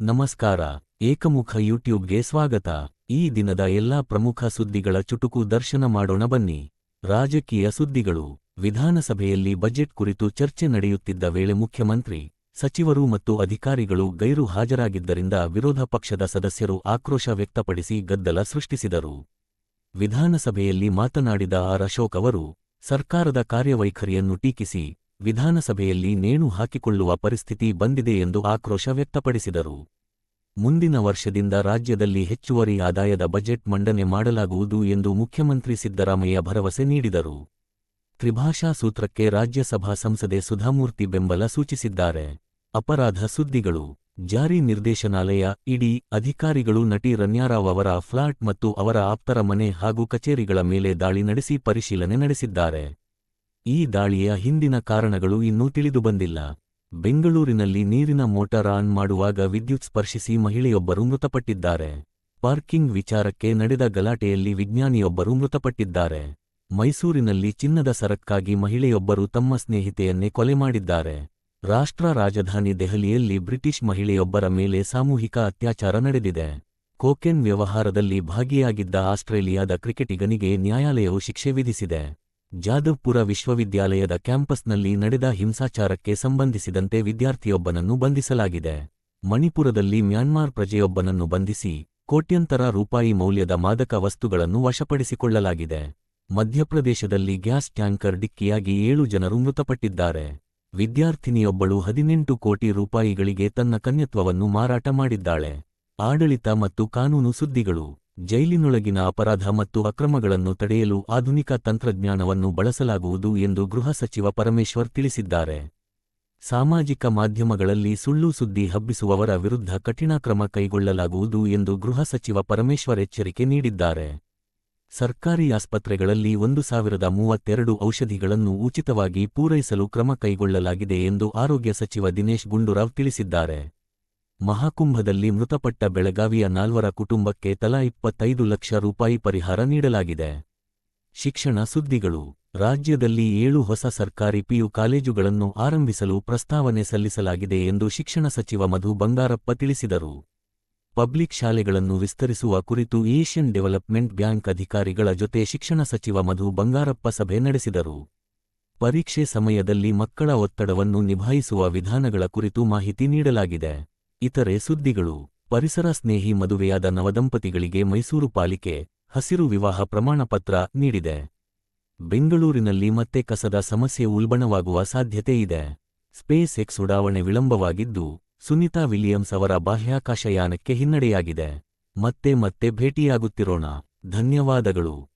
ನಮಸ್ಕಾರ, ಏಕಮುಖ ಯೂಟ್ಯೂಬ್ಗೆ ಸ್ವಾಗತ. ಈ ದಿನದ ಎಲ್ಲಾ ಪ್ರಮುಖ ಸುದ್ದಿಗಳ ಚುಟುಕು ದರ್ಶನ ಮಾಡೋಣ ಬನ್ನಿ. ರಾಜಕೀಯ ಸುದ್ದಿಗಳು. ವಿಧಾನಸಭೆಯಲ್ಲಿ ಬಜೆಟ್ ಕುರಿತು ಚರ್ಚೆ ನಡೆಯುತ್ತಿದ್ದ ವೇಳೆ ಮುಖ್ಯಮಂತ್ರಿ, ಸಚಿವರು ಮತ್ತು ಅಧಿಕಾರಿಗಳು ಗೈರು ಹಾಜರಾಗಿದ್ದರಿಂದ ವಿರೋಧ ಪಕ್ಷದ ಸದಸ್ಯರು ಆಕ್ರೋಶ ವ್ಯಕ್ತಪಡಿಸಿ ಗದ್ದಲ ಸೃಷ್ಟಿಸಿದರು. ವಿಧಾನಸಭೆಯಲ್ಲಿ ಮಾತನಾಡಿದ ಆರ್ ಅಶೋಕ್ ಅವರು, ಸರ್ಕಾರದ ಕಾರ್ಯವೈಖರಿಯನ್ನು ಟೀಕಿಸಿ ವಿಧಾನಸಭೆಯಲ್ಲಿ ನೇಣು ಹಾಕಿಕೊಳ್ಳುವ ಪರಿಸ್ಥಿತಿ ಬಂದಿದೆ ಎಂದು ಆಕ್ರೋಶ ವ್ಯಕ್ತಪಡಿಸಿದರು. ಮುಂದಿನ ವರ್ಷದಿಂದ ರಾಜ್ಯದಲ್ಲಿ ಹೆಚ್ಚುವರಿ ಆದಾಯದ ಬಜೆಟ್ ಮಂಡನೆ ಮಾಡಲಾಗುವುದು ಎಂದು ಮುಖ್ಯಮಂತ್ರಿ ಸಿದ್ದರಾಮಯ್ಯ ಭರವಸೆ ನೀಡಿದರು. ತ್ರಿಭಾಷಾ ಸೂತ್ರಕ್ಕೆ ರಾಜ್ಯಸಭಾ ಸಂಸದೆ ಸುಧಾಮೂರ್ತಿ ಬೆಂಬಲ ಸೂಚಿಸಿದ್ದಾರೆ. ಅಪರಾಧ ಸುದ್ದಿಗಳು. ಜಾರಿ ನಿರ್ದೇಶನಾಲಯ, ಇಡಿ, ಅಧಿಕಾರಿಗಳು ನಟಿ ರನ್ಯಾರಾವ್ ಅವರ ಫ್ಲಾಟ್ ಮತ್ತು ಅವರ ಆಪ್ತರ ಮನೆ ಹಾಗೂ ಕಚೇರಿಗಳ ಮೇಲೆ ದಾಳಿ ನಡೆಸಿ ಪರಿಶೀಲನೆ ನಡೆಸಿದ್ದಾರೆ. ಈ ದಾಳಿಯ ಹಿಂದಿನ ಕಾರಣಗಳು ಇನ್ನೂ ತಿಳಿದುಬಂದಿಲ್ಲ ಬೆಂಗಳೂರಿನಲ್ಲಿ ನೀರಿನ ಮೋಟಾರ್ ಆನ್ ಮಾಡುವಾಗ ವಿದ್ಯುತ್ ಸ್ಪರ್ಶಿಸಿ ಮಹಿಳೆಯೊಬ್ಬರು ಮೃತಪಟ್ಟಿದ್ದಾರೆ. ಪಾರ್ಕಿಂಗ್ ವಿಚಾರಕ್ಕೆ ನಡೆದ ಗಲಾಟೆಯಲ್ಲಿ ವಿಜ್ಞಾನಿಯೊಬ್ಬರು ಮೃತಪಟ್ಟಿದ್ದಾರೆ. ಮೈಸೂರಿನಲ್ಲಿ ಚಿನ್ನದ ಸರಕ್ಕಾಗಿ ಮಹಿಳೆಯೊಬ್ಬರು ತಮ್ಮ ಸ್ನೇಹಿತೆಯನ್ನೇ ಕೊಲೆ ಮಾಡಿದ್ದಾರೆ. ರಾಷ್ಟ್ರ ರಾಜಧಾನಿ ದೆಹಲಿಯಲ್ಲಿ ಬ್ರಿಟಿಷ್ ಮಹಿಳೆಯೊಬ್ಬರ ಮೇಲೆ ಸಾಮೂಹಿಕ ಅತ್ಯಾಚಾರ ನಡೆದಿದೆ. ಕೋಕೆನ್ ವ್ಯವಹಾರದಲ್ಲಿ ಭಾಗಿಯಾಗಿದ್ದ ಆಸ್ಟ್ರೇಲಿಯಾದ ಕ್ರಿಕೆಟಿಗನಿಗೆ ನ್ಯಾಯಾಲಯವು ಶಿಕ್ಷೆ ವಿಧಿಸಿದೆ. ಜಾದವ್ಪುರ ವಿಶ್ವವಿದ್ಯಾಲಯದ ಕ್ಯಾಂಪಸ್ನಲ್ಲಿ ನಡೆದ ಹಿಂಸಾಚಾರಕ್ಕೆ ಸಂಬಂಧಿಸಿದಂತೆ ವಿದ್ಯಾರ್ಥಿಯೊಬ್ಬನನ್ನು ಬಂಧಿಸಲಾಗಿದೆ. ಮಣಿಪುರದಲ್ಲಿ ಮ್ಯಾನ್ಮಾರ್ ಪ್ರಜೆಯೊಬ್ಬನನ್ನು ಬಂಧಿಸಿ ಕೋಟ್ಯಂತರ ರೂಪಾಯಿ ಮೌಲ್ಯದ ಮಾದಕ ವಸ್ತುಗಳನ್ನು ವಶಪಡಿಸಿಕೊಳ್ಳಲಾಗಿದೆ. ಮಧ್ಯಪ್ರದೇಶದಲ್ಲಿ ಗ್ಯಾಸ್ ಟ್ಯಾಂಕರ್ ಡಿಕ್ಕಿಯಾಗಿ ಏಳು ಜನರು ಮೃತಪಟ್ಟಿದ್ದಾರೆ. ವಿದ್ಯಾರ್ಥಿನಿಯೊಬ್ಬಳು ಹದಿನೆಂಟು ಕೋಟಿ ರೂಪಾಯಿಗಳಿಗೆ ತನ್ನ ಕನ್ಯತ್ವವನ್ನು ಮಾರಾಟ ಮಾಡಿದ್ದಾಳೆ. ಆಡಳಿತ ಮತ್ತು ಕಾನೂನು ಸುದ್ದಿಗಳು. ಜೈಲಿನೊಳಗಿನ ಅಪರಾಧ ಮತ್ತು ಅಕ್ರಮಗಳನ್ನು ತಡೆಯಲು ಆಧುನಿಕ ತಂತ್ರಜ್ಞಾನವನ್ನು ಬಳಸಲಾಗುವುದು ಎಂದು ಗೃಹ ಸಚಿವ ಪರಮೇಶ್ವರ್ ತಿಳಿಸಿದ್ದಾರೆ. ಸಾಮಾಜಿಕ ಮಾಧ್ಯಮಗಳಲ್ಲಿ ಸುಳ್ಳು ಸುದ್ದಿ ಹಬ್ಬಿಸುವವರ ವಿರುದ್ಧ ಕಠಿಣ ಕ್ರಮ ಕೈಗೊಳ್ಳಲಾಗುವುದು ಎಂದು ಗೃಹ ಸಚಿವ ಪರಮೇಶ್ವರ್ ಎಚ್ಚರಿಕೆ ನೀಡಿದ್ದಾರೆ. ಸರ್ಕಾರಿ ಆಸ್ಪತ್ರೆಗಳಲ್ಲಿ ಒಂದು ಸಾವಿರದ ಮೂವತ್ತೆರಡು ಔಷಧಿಗಳನ್ನು ಉಚಿತವಾಗಿ ಪೂರೈಸಲು ಕ್ರಮ ಕೈಗೊಳ್ಳಲಾಗಿದೆ ಎಂದು ಆರೋಗ್ಯ ಸಚಿವ ದಿನೇಶ್ ಗುಂಡೂರಾವ್ ತಿಳಿಸಿದ್ದಾರೆ. ಮಹಾಕುಂಭದಲ್ಲಿ ಮೃತಪಟ್ಟ ಬೆಳಗಾವಿಯ ನಾಲ್ವರ ಕುಟುಂಬಕ್ಕೆ ತಲಾ ಇಪ್ಪತ್ತೈದು ಲಕ್ಷ ರೂಪಾಯಿ ಪರಿಹಾರ ನೀಡಲಾಗಿದೆ. ಶಿಕ್ಷಣ ಸುದ್ದಿಗಳು. ರಾಜ್ಯದಲ್ಲಿ ಏಳು ಹೊಸ ಸರ್ಕಾರಿ ಪಿಯು ಕಾಲೇಜುಗಳನ್ನು ಆರಂಭಿಸಲು ಪ್ರಸ್ತಾವನೆ ಸಲ್ಲಿಸಲಾಗಿದೆ ಎಂದು ಶಿಕ್ಷಣ ಸಚಿವ ಮಧು ಬಂಗಾರಪ್ಪ ತಿಳಿಸಿದರು. ಪಬ್ಲಿಕ್ ಶಾಲೆಗಳನ್ನು ವಿಸ್ತರಿಸುವ ಕುರಿತು ಏಷ್ಯನ್ ಡೆವಲಪ್ಮೆಂಟ್ ಬ್ಯಾಂಕ್ ಅಧಿಕಾರಿಗಳ ಜೊತೆ ಶಿಕ್ಷಣ ಸಚಿವ ಮಧು ಬಂಗಾರಪ್ಪ ಸಭೆ ನಡೆಸಿದರು. ಪರೀಕ್ಷೆ ಸಮಯದಲ್ಲಿ ಮಕ್ಕಳ ಒತ್ತಡವನ್ನು ನಿಭಾಯಿಸುವ ವಿಧಾನಗಳ ಕುರಿತು ಮಾಹಿತಿ ನೀಡಲಾಗಿದೆ. ಇತರೆ ಸುದ್ದಿಗಳು. ಪರಿಸರ ಸ್ನೇಹಿ ಮದುವೆಯಾದ ನವದಂಪತಿಗಳಿಗೆ ಮೈಸೂರು ಪಾಲಿಕೆ ಹಸಿರು ವಿವಾಹ ಪ್ರಮಾಣಪತ್ರ ನೀಡಿದೆ. ಬೆಂಗಳೂರಿನಲ್ಲಿ ಮತ್ತೆ ಕಸದ ಸಮಸ್ಯೆ ಉಲ್ಬಣವಾಗುವ ಸಾಧ್ಯತೆ ಇದೆ. ಸ್ಪೇಸ್ ಎಕ್ಸ್ ಉಡಾವಣೆ ವಿಳಂಬವಾಗಿದ್ದು, ಸುನಿತಾ ವಿಲಿಯಮ್ಸ್ ಅವರ ಬಾಹ್ಯಾಕಾಶಯಾನಕ್ಕೆ ಹಿನ್ನಡೆಯಾಗಿದೆ. ಮತ್ತೆ ಮತ್ತೆ ಭೇಟಿಯಾಗುತ್ತಿರೋಣ. ಧನ್ಯವಾದಗಳು.